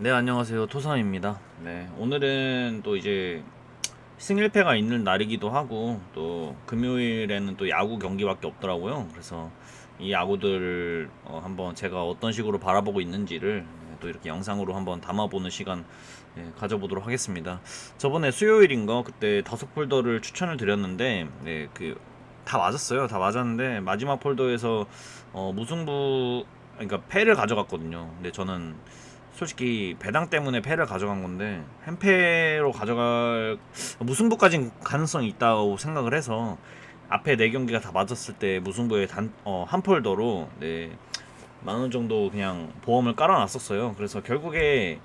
네, 안녕하세요. 토삼입니다. 네, 오늘은 또 이제 승일패가 있는 날이기도 하고 또 금요일에는 또 야구 경기밖에 없더라고요. 그래서 이 야구들을 어, 한번 제가 어떤 식으로 바라보고 있는지를 네, 또 이렇게 영상으로 한번 담아보는 시간 예, 가져보도록 하겠습니다. 저번에 수요일인가 그때 다섯 폴더를 추천을 드렸는데 네, 그다 맞았어요. 다 맞았는데 마지막 폴더에서 어, 무승부 그러니까 패를 가져갔거든요. 근데 저는 솔직히 배당 때문에 패를 가져간 건데 햄패로 가져갈 무승부까진 가능성이 있다고 생각을 해서 앞에 네 경기가 다 맞았을 때 무승부에 단, 어, 한 폴더로 네, 만원 정도 그냥 보험을 깔아놨었어요. 그래서 결국에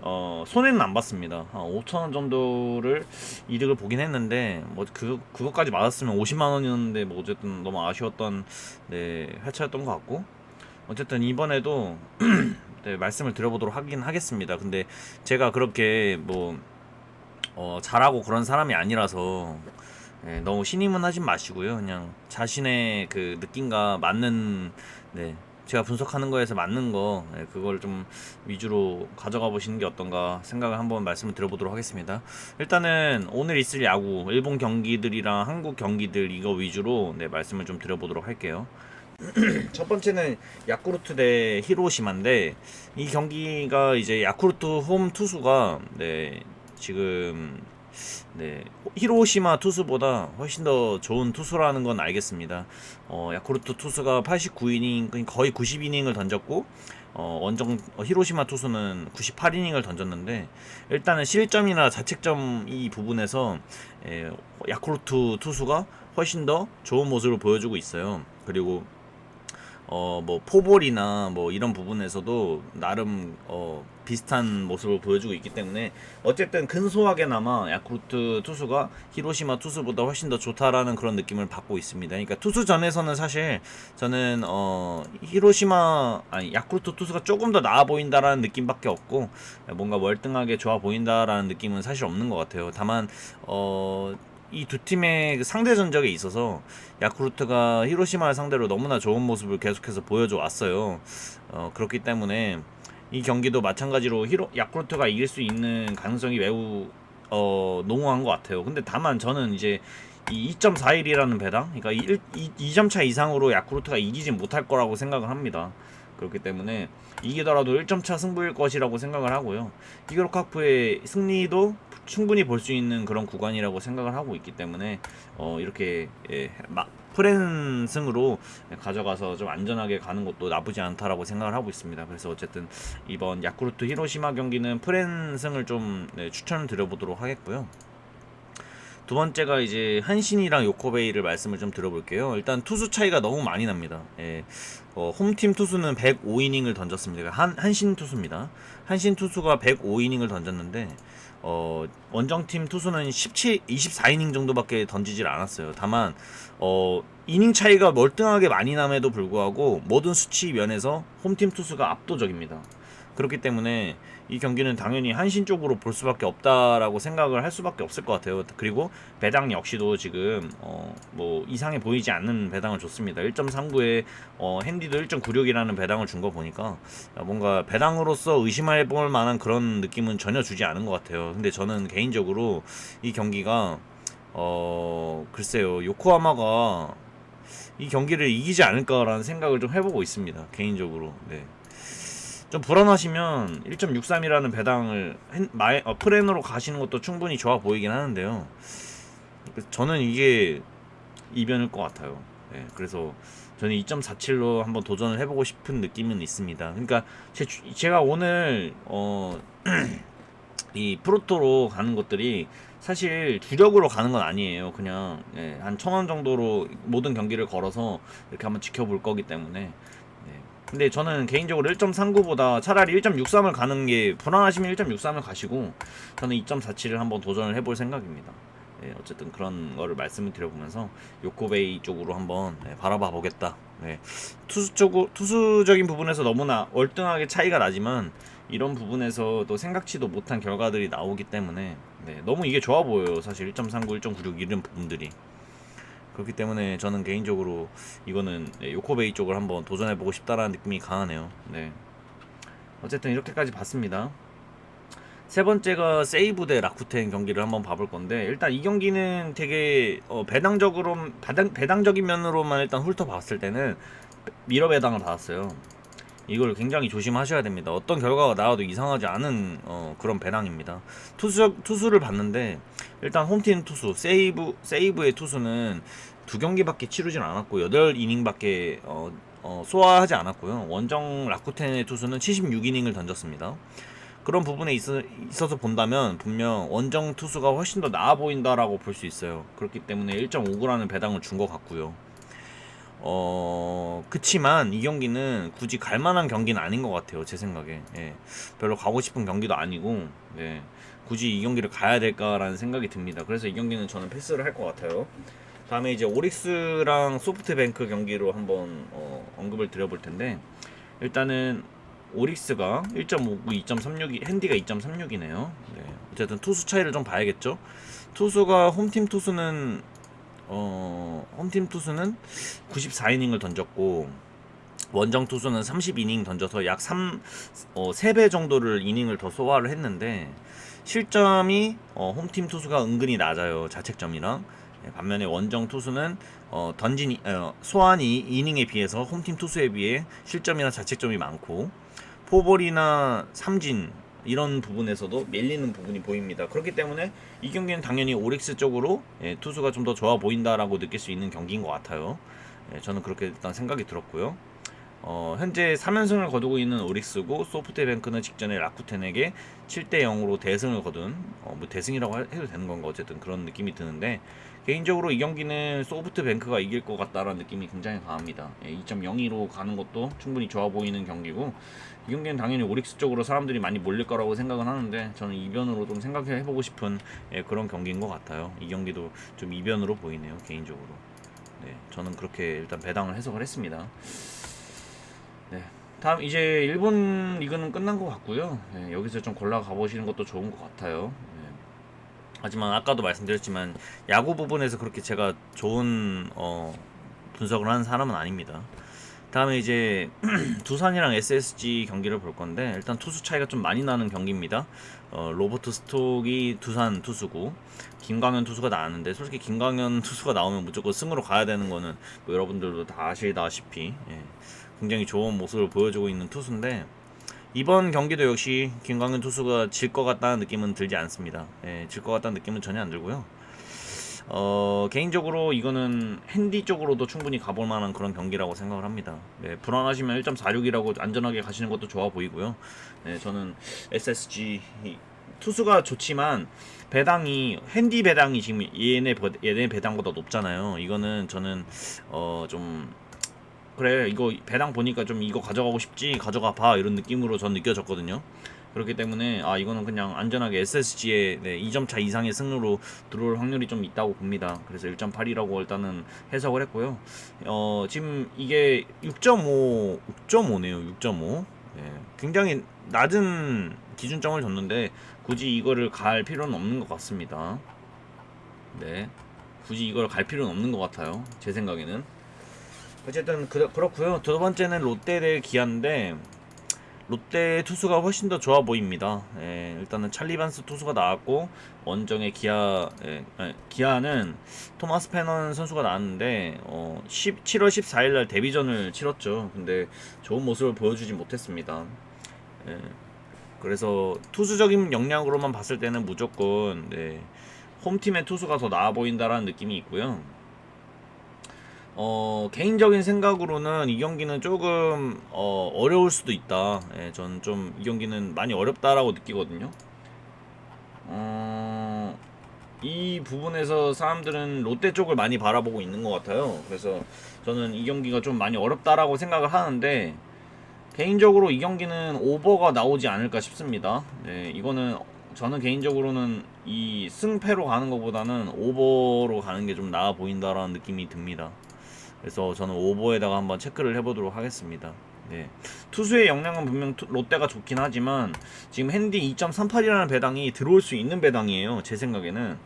어, 손해는 안 봤습니다. 한 5천 원 정도를 이득을 보긴 했는데 뭐 그 그것까지 맞았으면 50만 원이었는데 뭐 어쨌든 너무 아쉬웠던 네, 회차였던 것 같고 어쨌든 이번에도 네, 말씀을 드려보도록 하긴 하겠습니다. 근데 제가 그렇게 뭐 어, 잘하고 그런 사람이 아니라서 예, 너무 신임은 하지 마시고요. 그냥 자신의 그 느낌과 맞는 네, 제가 분석하는 거에서 맞는 거 예, 그걸 좀 위주로 가져가 보시는 게 어떤가 생각을 한번 말씀을 드려보도록 하겠습니다. 일단은 오늘 있을 야구 일본 경기들이랑 한국 경기들 이거 위주로 네, 말씀을 좀 드려보도록 할게요. 첫 번째는 야쿠르트 대 히로시마인데 이 경기가 이제 야쿠르트 홈 투수가 네 지금 네 히로시마 투수보다 훨씬 더 좋은 투수라는 건 알겠습니다. 어 야쿠르트 투수가 89이닝 거의 90이닝을 던졌고 어 원정 어, 히로시마 투수는 98이닝을 던졌는데 일단은 실점이나 자책점 이 부분에서 에, 야쿠르트 투수가 훨씬 더 좋은 모습을 보여주고 있어요. 그리고 어 뭐 포볼이나 뭐 이런 부분에서도 나름 어 비슷한 모습을 보여주고 있기 때문에 어쨌든 근소하게나마 야쿠르트 투수가 히로시마 투수보다 훨씬 더 좋다라는 그런 느낌을 받고 있습니다. 그러니까 투수전에서는 사실 저는 어 히로시마 아니 야쿠르트 투수가 조금 더 나아 보인다라는 느낌밖에 없고 뭔가 월등하게 좋아 보인다라는 느낌은 사실 없는 것 같아요. 다만 어 이 두 팀의 그 상대 전적에 있어서 야쿠르트가 히로시마를 상대로 너무나 좋은 모습을 계속해서 보여줘 왔어요. 어, 그렇기 때문에 이 경기도 마찬가지로 히로 야쿠르트가 이길 수 있는 가능성이 매우 어, 농후한 것 같아요. 근데 다만 저는 이제 이 2.41이라는 배당, 그러니까 1, 2, 점차 이상으로 야쿠르트가 이기진 못할 거라고 생각을 합니다. 그렇기 때문에 이기더라도 1점 차 승부일 것이라고 생각을 하고요. 히그로카프의 승리도 충분히 볼 수 있는 그런 구간이라고 생각을 하고 있기 때문에 어, 이렇게 예, 막 프랜승으로 가져가서 좀 안전하게 가는 것도 나쁘지 않다라고 생각을 하고 있습니다. 그래서 어쨌든 이번 야쿠르트 히로시마 경기는 프랜승을 좀 네, 추천을 드려보도록 하겠고요. 두 번째가 이제 한신이랑 요코베이를 말씀을 좀 드려볼게요. 일단 투수 차이가 너무 많이 납니다. 예. 어, 홈팀 투수는 105이닝을 던졌습니다. 한, 한신 투수입니다. 한신 투수가 105이닝을 던졌는데, 어, 원정팀 투수는 17, 24이닝 정도밖에 던지질 않았어요. 다만, 어, 이닝 차이가 멀뚱하게 많이 남에도 불구하고 모든 수치 면에서 홈팀 투수가 압도적입니다. 그렇기 때문에 이 경기는 당연히 한신 쪽으로 볼 수밖에 없다라고 생각을 할 수밖에 없을 것 같아요. 그리고 배당 역시도 지금 어 뭐 이상해 보이지 않는 배당을 줬습니다. 1.39에 어 핸디도 1.96이라는 배당을 준 거 보니까 뭔가 배당으로서 의심해 볼 만한 그런 느낌은 전혀 주지 않은 것 같아요. 근데 저는 개인적으로 이 경기가 어 글쎄요 요코하마가 이 경기를 이기지 않을까라는 생각을 좀 해보고 있습니다. 개인적으로. 네. 좀 불안하시면 1.63이라는 배당을 hen- 마에, 어, 프렌으로 가시는 것도 충분히 좋아 보이긴 하는데요. 저는 이게 이변일 것 같아요. 네, 그래서 저는 2.47로 한번 도전을 해보고 싶은 느낌은 있습니다. 그러니까 제, 주- 제가 오늘 어, 이 프로토로 가는 것들이 사실 주력으로 가는 건 아니에요. 그냥 예, 한천 원 정도로 모든 경기를 걸어서 이렇게 한번 지켜볼 거기 때문에 네. 근데 저는 개인적으로 1.39보다 차라리 1.63을 가는 게 불안하시면 1.63을 가시고 저는 2.47을 한번 도전을 해볼 생각입니다. 네, 어쨌든 그런 거를 말씀을 드려보면서 요코베이 쪽으로 한번 네, 바라봐 보겠다. 네. 투수 쪽 투수적인 부분에서 너무나 월등하게 차이가 나지만 이런 부분에서 또 생각지도 못한 결과들이 나오기 때문에 네, 너무 이게 좋아 보여요. 사실 1.39, 1.96 이런 부분들이. 그렇기 때문에 저는 개인적으로 이거는 네, 요코베이 쪽을 한번 도전해보고 싶다라는 느낌이 강하네요. 네. 어쨌든 이렇게까지 봤습니다. 세 번째가 세이브 대 라쿠텐 경기를 한번 봐볼 건데 일단 이 경기는 되게 어, 배당적으로 배당, 배당적인 면으로만 일단 훑어봤을 때는 미러 배당을 받았어요. 이걸 굉장히 조심하셔야 됩니다. 어떤 결과가 나와도 이상하지 않은 어, 그런 배당입니다. 투수 투수를 봤는데 일단 홈팀 투수 세이브 세이브의 투수는 두 경기밖에 치르진 않았고 8 이닝밖에 어, 어, 소화하지 않았고요. 원정 라쿠텐의 투수는 76이닝을 던졌습니다. 그런 부분에 있어, 있어서 본다면 분명 원정 투수가 훨씬 더 나아 보인다라고 볼 수 있어요. 그렇기 때문에 1.59라는 배당을 준 것 같고요. 어, 그치만 이 경기는 굳이 갈 만한 경기는 아닌 것 같아요. 제 생각에. 예. 별로 가고 싶은 경기도 아니고, 예. 굳이 이 경기를 가야 될까라는 생각이 듭니다. 그래서 이 경기는 저는 패스를 할 것 같아요. 다음에 이제 오릭스랑 소프트뱅크 경기로 한번 어, 언급을 드려볼 텐데, 일단은 오릭스가 1.59, 2.36, 핸디가 2.36이네요. 네. 어쨌든 투수 차이를 좀 봐야겠죠. 투수가 홈팀 투수는 어, 홈팀 투수는 94이닝을 던졌고 원정 투수는 30이닝 던져서 약 3, 어, 3배 정도를 이닝을 더 소화를 했는데 실점이 어, 홈팀 투수가 은근히 낮아요. 자책점이랑. 예, 반면에 원정 투수는 어, 던진 이- 어, 소환이 이닝에 비해서 홈팀 투수에 비해 실점이나 자책점이 많고 포볼이나 삼진 이런 부분에서도 밀리는 부분이 보입니다. 그렇기 때문에 이 경기는 당연히 오릭스 쪽으로 예, 투수가 좀 더 좋아 보인다라고 느낄 수 있는 경기인 것 같아요. 예, 저는 그렇게 일단 생각이 들었고요. 어, 현재 3연승을 거두고 있는 오릭스고 소프트뱅크는 직전에 라쿠텐에게 7대 0으로 대승을 거둔 어, 뭐 대승이라고 할- 해도 되는 건가 어쨌든 그런 느낌이 드는데 개인적으로 이 경기는 소프트뱅크가 이길 것 같다라는 느낌이 굉장히 강합니다. 예, 2.02로 가는 것도 충분히 좋아 보이는 경기고 이 경기는 당연히 오릭스 쪽으로 사람들이 많이 몰릴 거라고 생각은 하는데 저는 이변으로 좀 생각해 보고 싶은 예, 그런 경기인 것 같아요. 이 경기도 좀 이변으로 보이네요 개인적으로. 네, 저는 그렇게 일단 배당을 해석을 했습니다. 네. 다음 이제 일본 리그는 끝난 것 같고요. 예, 여기서 좀 골라 가보시는 것도 좋은 것 같아요. 예. 하지만 아까도 말씀드렸지만 야구 부분에서 그렇게 제가 좋은 어, 분석을 하는 사람은 아닙니다. 다음에 이제 두산이랑 SSG 경기를 볼 건데 일단 투수 차이가 좀 많이 나는 경기입니다. 어, 로버트 스톡이 두산 투수고 김광현 투수가 나왔는데 솔직히 김광현 투수가 나오면 무조건 승으로 가야 되는 거는 뭐 여러분들도 다 아시다시피 예, 굉장히 좋은 모습을 보여주고 있는 투수인데 이번 경기도 역시 김광현 투수가 질 것 같다는 느낌은 들지 않습니다. 예, 질 것 같다는 느낌은 전혀 안 들고요. 어, 개인적으로 이거는 핸디 쪽으로도 충분히 가볼 만한 그런 경기라고 생각을 합니다. 네, 불안하시면 1.46이라고 안전하게 가시는 것도 좋아 보이고요. 네, 저는 SSG 이- 투수가 좋지만 배당이 핸디 배당이 지금 얘네 버- 얘네 배당보다 높잖아요. 이거는 저는 어 좀 그래 이거 배당 보니까 좀 이거 가져가고 싶지 가져가 봐 이런 느낌으로 전 느껴졌거든요. 그렇기 때문에 아 이거는 그냥 안전하게 SSG의 네, 2점 차 이상의 승으로 들어올 확률이 좀 있다고 봅니다. 그래서 1.8이라고 일단은 해석을 했고요. 어 지금 이게 6.5 6.5네요. 6.5. 예, 굉장히 낮은 기준점을 줬는데 굳이 이거를 갈 필요는 없는 것 같습니다. 네. 굳이 이걸 갈 필요는 없는 것 같아요. 제 생각에는. 어쨌든 그, 그렇고요. 두 번째는 롯데 대 기아인데 롯데 투수가 훨씬 더 좋아 보입니다. 예, 일단은 찰리반스 투수가 나왔고 원정의 기아 예, 아니, 기아는 토마스 페넌 선수가 나왔는데 어, 10, 7월 14일 날 데뷔전을 치렀죠. 근데 좋은 모습을 보여주지 못했습니다. 예, 그래서 투수적인 역량으로만 봤을 때는 무조건 네, 홈팀의 투수가 더 나아 보인다라는 느낌이 있고요. 어, 개인적인 생각으로는 이 경기는 조금 어, 어려울 수도 있다. 예, 저는 좀 이 경기는 많이 어렵다라고 느끼거든요. 어, 이 부분에서 사람들은 롯데 쪽을 많이 바라보고 있는 것 같아요. 그래서 저는 이 경기가 좀 많이 어렵다라고 생각을 하는데 개인적으로 이 경기는 오버가 나오지 않을까 싶습니다. 네, 이거는 저는 개인적으로는 이 승패로 가는 것보다는 오버로 가는 게 좀 나아 보인다라는 느낌이 듭니다. 그래서 저는 오버에다가 한번 체크를 해보도록 하겠습니다. 네. 투수의 역량은 분명 투- 롯데가 좋긴 하지만 지금 핸디 2.38이라는 배당이 들어올 수 있는 배당이에요. 제 생각에는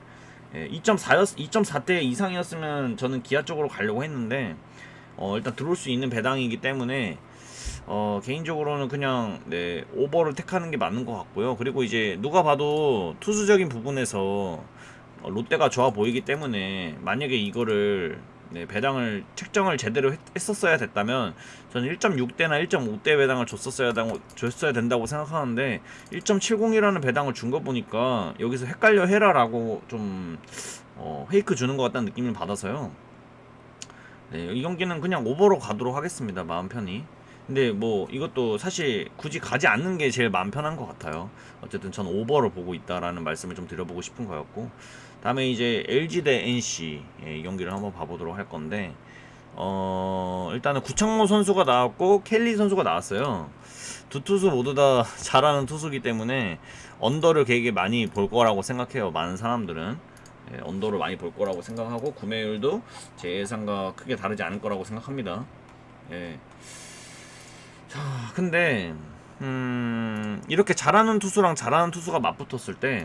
예, 2.4였 2.4대 이상이었으면 저는 기아 쪽으로 가려고 했는데 어, 일단 들어올 수 있는 배당이기 때문에 어, 개인적으로는 그냥 네, 오버를 택하는 게 맞는 것 같고요. 그리고 이제 누가 봐도 투수적인 부분에서 어, 롯데가 좋아 보이기 때문에 만약에 이거를 네, 배당을 책정을 제대로 했, 했었어야 됐다면 저는 1.6대나 1.5대 배당을 줬었어야, 당- 줬어야 된다고 생각하는데 1.70이라는 배당을 준 거 보니까 여기서 헷갈려 해라라고 좀 어, 페이크 주는 것 같다는 느낌을 받아서요. 네, 이 경기는 그냥 오버로 가도록 하겠습니다. 마음 편히. 근데 뭐 이것도 사실 굳이 가지 않는 게 제일 마음 편한 것 같아요. 어쨌든 전 오버를 보고 있다라는 말씀을 좀 드려보고 싶은 거였고 다음에 이제 LG 대 NC 예, 이 경기를 한번 봐보도록 할 건데 어 일단은 구창모 선수가 나왔고 켈리 선수가 나왔어요. 두 투수 모두 다 잘하는 투수기 때문에 언더를 되게 많이 볼 거라고 생각해요. 많은 사람들은 예, 언더를 많이 볼 거라고 생각하고 구매율도 제 예상과 크게 다르지 않을 거라고 생각합니다. 예. 자, 근데 음, 이렇게 잘하는 투수랑 잘하는 투수가 맞붙었을 때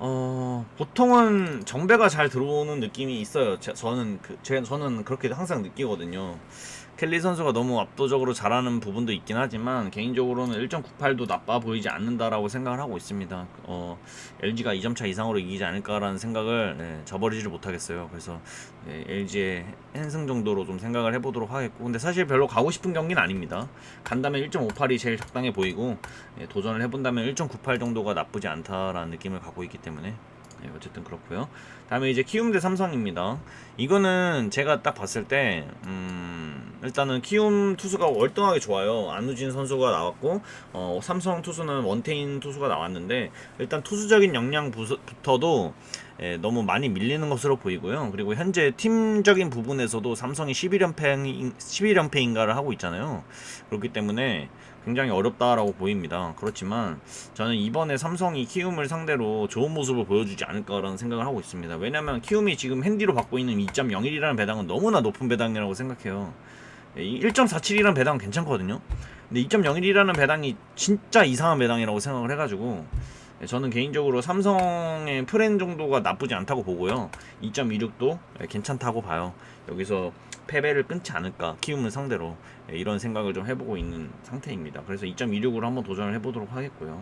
어, 보통은 정배가 잘 들어오는 느낌이 있어요. 제, 저는 그, 제, 저는 그렇게 항상 느끼거든요. 켈리 선수가 너무 압도적으로 잘하는 부분도 있긴 하지만 개인적으로는 1.98도 나빠 보이지 않는다라고 생각을 하고 있습니다. 어, LG가 2점 차 이상으로 이기지 않을까라는 생각을 네, 저버리지를 못하겠어요. 그래서 네, LG의 한승 정도로 좀 생각을 해보도록 하겠고 근데 사실 별로 가고 싶은 경기는 아닙니다. 간다면 1.58이 제일 적당해 보이고 예, 도전을 해본다면 1.98 정도가 나쁘지 않다라는 느낌을 갖고 있기 때문에 예, 어쨌든 그렇고요. 다음에 이제 키움 대 삼성입니다. 이거는 제가 딱 봤을 때 음, 일단은 키움 투수가 월등하게 좋아요. 안우진 선수가 나왔고 어, 삼성 투수는 원태인 투수가 나왔는데 일단 투수적인 역량부터도 예, 너무 많이 밀리는 것으로 보이고요. 그리고 현재 팀적인 부분에서도 삼성이 11연패 11연패인가를 하고 있잖아요. 그렇기 때문에 굉장히 어렵다라고 보입니다. 그렇지만 저는 이번에 삼성이 키움을 상대로 좋은 모습을 보여주지 않을까라는 생각을 하고 있습니다. 왜냐면 키움이 지금 핸디로 받고 있는 2.01이라는 배당은 너무나 높은 배당이라고 생각해요. 1.47이라는 배당은 괜찮거든요. 근데 2.01이라는 배당이 진짜 이상한 배당이라고 생각을 해가지고 예, 저는 개인적으로 삼성의 프렌 정도가 나쁘지 않다고 보고요. 2.26도 괜찮다고 봐요. 여기서 패배를 끊지 않을까 키움을 상대로 예, 이런 생각을 좀 해보고 있는 상태입니다. 그래서 2.26으로 한번 도전을 해보도록 하겠고요.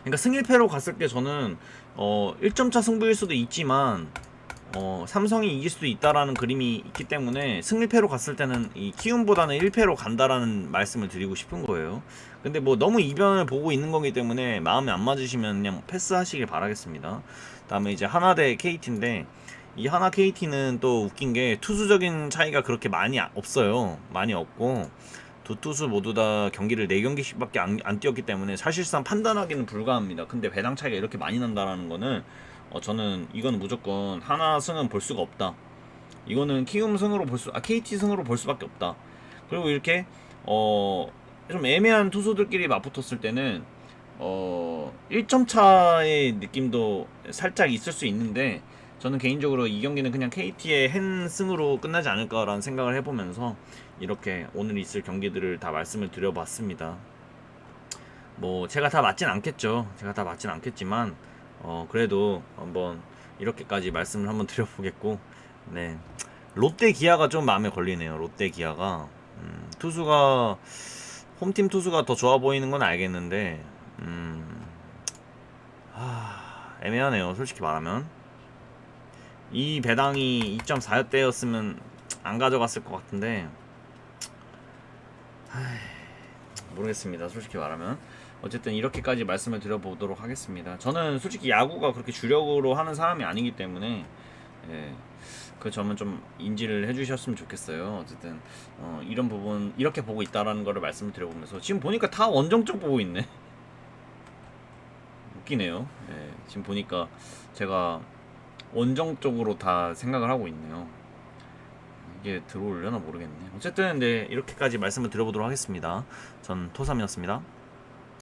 그러니까 승일패로 갔을 때 저는 어 1점차 승부일 수도 있지만 어 삼성이 이길 수도 있다라는 그림이 있기 때문에 승일패로 갔을 때는 이 키움보다는 1패로 간다라는 말씀을 드리고 싶은 거예요. 근데 뭐 너무 이변을 보고 있는 거기 때문에 마음에 안 맞으시면 그냥 패스하시길 바라겠습니다. 다음에 이제 하나 대 KT인데 이 하나 KT는 또 웃긴 게 투수적인 차이가 그렇게 많이 아- 없어요. 많이 없고 두 투수 모두 다 경기를 4경기씩밖에 안, 안 뛰었기 때문에 사실상 판단하기는 불가합니다. 근데 배당 차이가 이렇게 많이 난다라는 거는 어, 저는 이거는 무조건 하나 승은 볼 수가 없다. 이거는 키움 승으로 볼 수, 아 KT 승으로 볼 수밖에 없다. 그리고 이렇게 어, 좀 애매한 투수들끼리 맞붙었을 때는 어, 1점 차의 느낌도 살짝 있을 수 있는데 저는 개인적으로 이 경기는 그냥 KT의 한 승으로 끝나지 않을까라는 생각을 해보면서 이렇게 오늘 있을 경기들을 다 말씀을 드려봤습니다. 뭐 제가 다 맞진 않겠죠. 제가 다 맞진 않겠지만 어 그래도 한번 이렇게까지 말씀을 한번 드려보겠고 네 롯데 기아가 좀 마음에 걸리네요. 롯데 기아가 음, 투수가 홈팀 투수가 더 좋아 보이는 건 알겠는데 음, 하, 애매하네요. 솔직히 말하면 이 배당이 2.4였대였으면 안 가져갔을 것 같은데 모르겠습니다. 솔직히 말하면 어쨌든 이렇게까지 말씀을 드려보도록 하겠습니다. 저는 솔직히 야구가 그렇게 주력으로 하는 사람이 아니기 때문에 예, 그 점은 좀 인지를 해주셨으면 좋겠어요. 어쨌든 어, 이런 부분 이렇게 보고 있다라는 거를 말씀을 드려보면서 지금 보니까 다 원정적 보고 있네. 웃기네요. 예, 지금 보니까 제가 원정 쪽으로 다 생각을 하고 있네요. 이게 들어오려나 모르겠네. 어쨌든 네 이렇게까지 말씀을 드려보도록 하겠습니다. 전 토삼이었습니다.